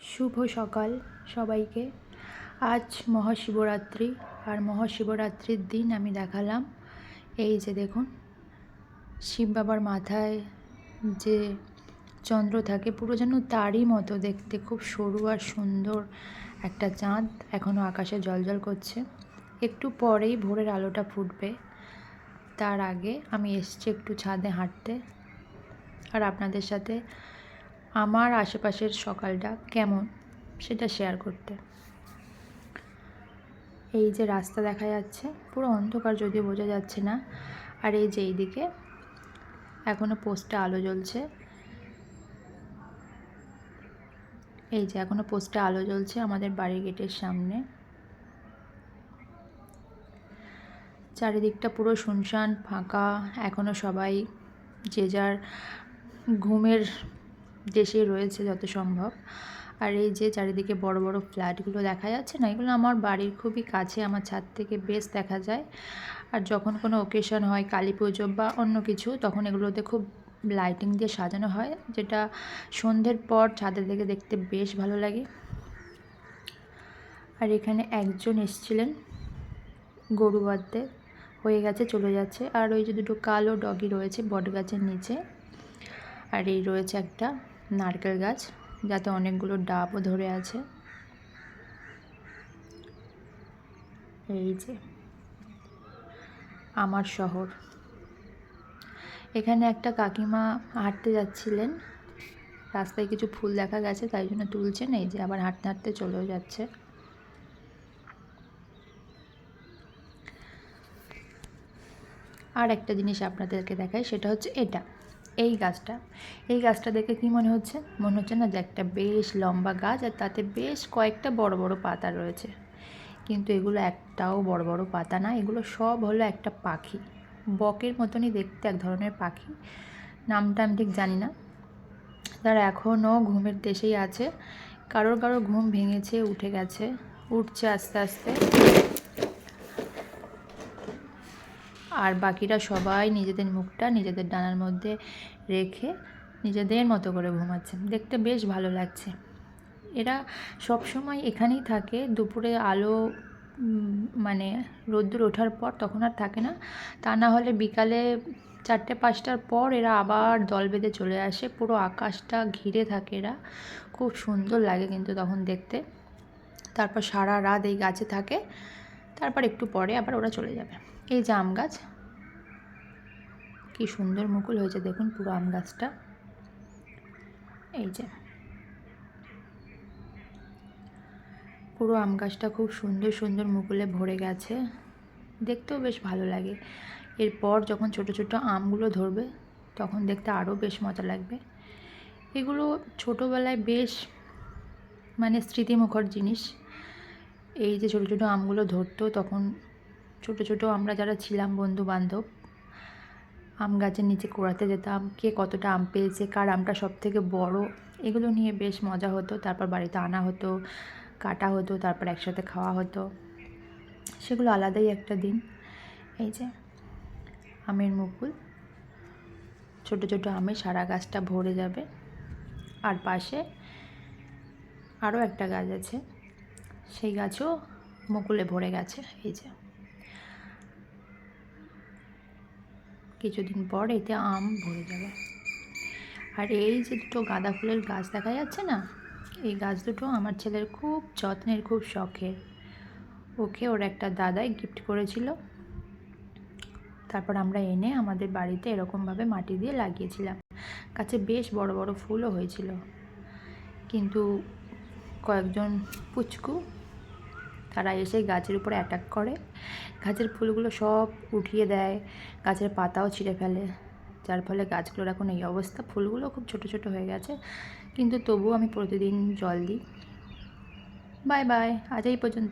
শুভ সকাল সবাইকে। আজ মহাশিবরাত্রি আর মহাশিবরাত্রির দিন আমি দেখালাম। এই যে দেখুন, শিব বাবার মাথায় যে চন্দ্র থাকে, পুরো যেন তারই মতো দেখতে, খুব সরু আর সুন্দর একটা চাঁদ এখনও আকাশে জলজল করছে। একটু পরেই ভোরের আলোটা ফুটবে। তার আগে আমি এসছি একটু ছাদে হাঁটতে। আর আপনাদের সাথে আমার আশেপাশের সকালটা কেমন সেটা শেয়ার করতে। এই যে রাস্তা দেখা যাচ্ছে, পুরো অন্ধকার যদিও বোঝা যাচ্ছে না। আর এই যে এইদিকে এখনও পোস্টে আলো জ্বলছে। এই যে এখনও পোস্টে আলো জ্বলছে আমাদের বাড়ির গেটের সামনে। চারিদিকটা পুরো শুনশান, ফাঁকা। এখনও সবাই যে যার ঘুমের দেশে রয়েছে যত সম্ভব। আর এই যে চারিদিকে বড় বড় ফ্ল্যাটগুলো দেখা যাচ্ছে না, এগুলো আমার বাড়ির খুবই কাছে, আমার ছাদ থেকে বেশ দেখা যায়। আর যখন কোনো ওকেশন হয় কালী পুজো বা অন্য কিছু, তখন এগুলোতে খুব লাইটিং দিয়ে সাজানো হয়, যেটা সন্ধ্যের পর ছাদের থেকে দেখতে বেশ ভালো লাগে। আর এখানে একজন এসছিলেন, গরু বাঁধতে, হয়ে গেছে, চলে যাচ্ছে। আর ওই যে দুটো কালো ডগি রয়েছে বট গাছের নিচে। আর এই রয়েছে একটা নারকেল গাছ, যাতে অনেকগুলো ডাবও ধরে আছে। এই যে, আমার শহর। এখানে একটা কাকিমা হাঁটতে যাচ্ছিলেন। রাস্তায় কিছু ফুল দেখা গেছে, তাই জন্য তুলছেন। এই যে, আবার হাঁটতে হাঁটতে চলেও যাচ্ছে। আর একটা জিনিস আপনাদেরকে দেখাই, সেটা হচ্ছে এটা। এই গাছটা। এই গাছটা দেখে কি মনে হচ্ছে? মনে হচ্ছে না যে একটা বেশ লম্বা গাছ আর তাতে বেশ কয়েকটা বড় বড় পাতা রয়েছে। কিন্তু এগুলো একটাও বড় বড় পাতা না, এগুলো সব হলো একটা পাখি। বকের মতনই দেখতে এক ধরনের পাখি। নামটা আমি ঠিক জানি না। তারা এখনও ঘুমের দেশেই আছে। কারোর কারোর ঘুম ভেঙেছে, উঠে গেছে, উঠছে আস্তে আস্তে। আর বাকিরা সবাই নিজেদের মুখটা নিজেদের ডানার মধ্যে রেখে নিজেদের মতো করে ঘুমাচ্ছে। দেখতে বেশ ভালো লাগছে। এরা সব সময় এখানেই থাকে। দুপুরে আলো মানে রোদ্দুর ওঠার পর তখন আর থাকে না। তা না হলে বিকালে চারটে, পাঁচটার পর এরা আবার দল বেঁধে চলে আসে। পুরো আকাশটা ঘিরে থাকে এরা। খুব সুন্দর লাগে কিন্তু তখন দেখতে। তারপর সারা রাত এই গাছে থাকে। তারপর একটু পরে আবার ওরা চলে যাবে। এই যে আম গাছ, কি সুন্দর মুকুল হয়েছে দেখুন পুরো আম গাছটা। এই যে, পুরো আম গাছটা খুব সুন্দর সুন্দর মুকুলে ভরে গেছে। দেখতেও বেশ ভালো লাগে। এরপর যখন ছোট ছোট আমগুলো ধরবে, তখন দেখতে আরও বেশ মজা লাগবে। এগুলো ছোটোবেলায় বেশ মানে স্মৃতিমুখর জিনিস। এই যে ছোটো ছোটো আমগুলো ধরতো, তখন ছোট ছোট আমরা যারা ছিলাম বন্ধু বান্ধব, আম গাছের নিচে কোড়াতে যেতাম, কে কতটা আম পেয়েছে, কার আমটা সব থেকে বড়, এগুলো নিয়ে বেশ মজা হতো। তারপর বাড়িতে আনা হতো, কাটা হতো, তারপর একসাথে খাওয়া হতো। সেগুলো আলাদাই একটা দিন। এই যে আমের মুকুল, ছোট ছোট আমে সারা গাছটা ভরে যাবে। আর পাশে আরও একটা গাছ আছে। সেই গাছও মুকুলে ভরে গেছে, এই যে। কিছুদিন পর এতে আম ভরে যাবে। আর এই যে দুটো গাঁদা ফুলের গাছ দেখা যাচ্ছে না? এই গাছ দুটো আমার ছেলের খুব যত্নের, খুব শখের। ওকে ওর একটা দাদাই গিফট করেছিল। তারপর আমরা এনে আমাদের বাড়িতে এরকমভাবে মাটি দিয়ে লাগিয়েছিলাম। গাছে বেশ বড় বড় ফুলও হয়েছিল। কিন্তু কয়েকজন পুচকু তারা এসে গাছের উপরে অ্যাটাক করে। গাছের ফুলগুলো সব উঠিয়ে দেয়, গাছের পাতাও ছিঁড়ে ফেলে। যার ফলে গাছগুলোর এখন এই অবস্থা। ফুলগুলো খুব ছোট ছোট হয়ে গেছে, কিন্তু তবুও আমি প্রতিদিন জল দিই। বাই বাই আজ এই পর্যন্ত।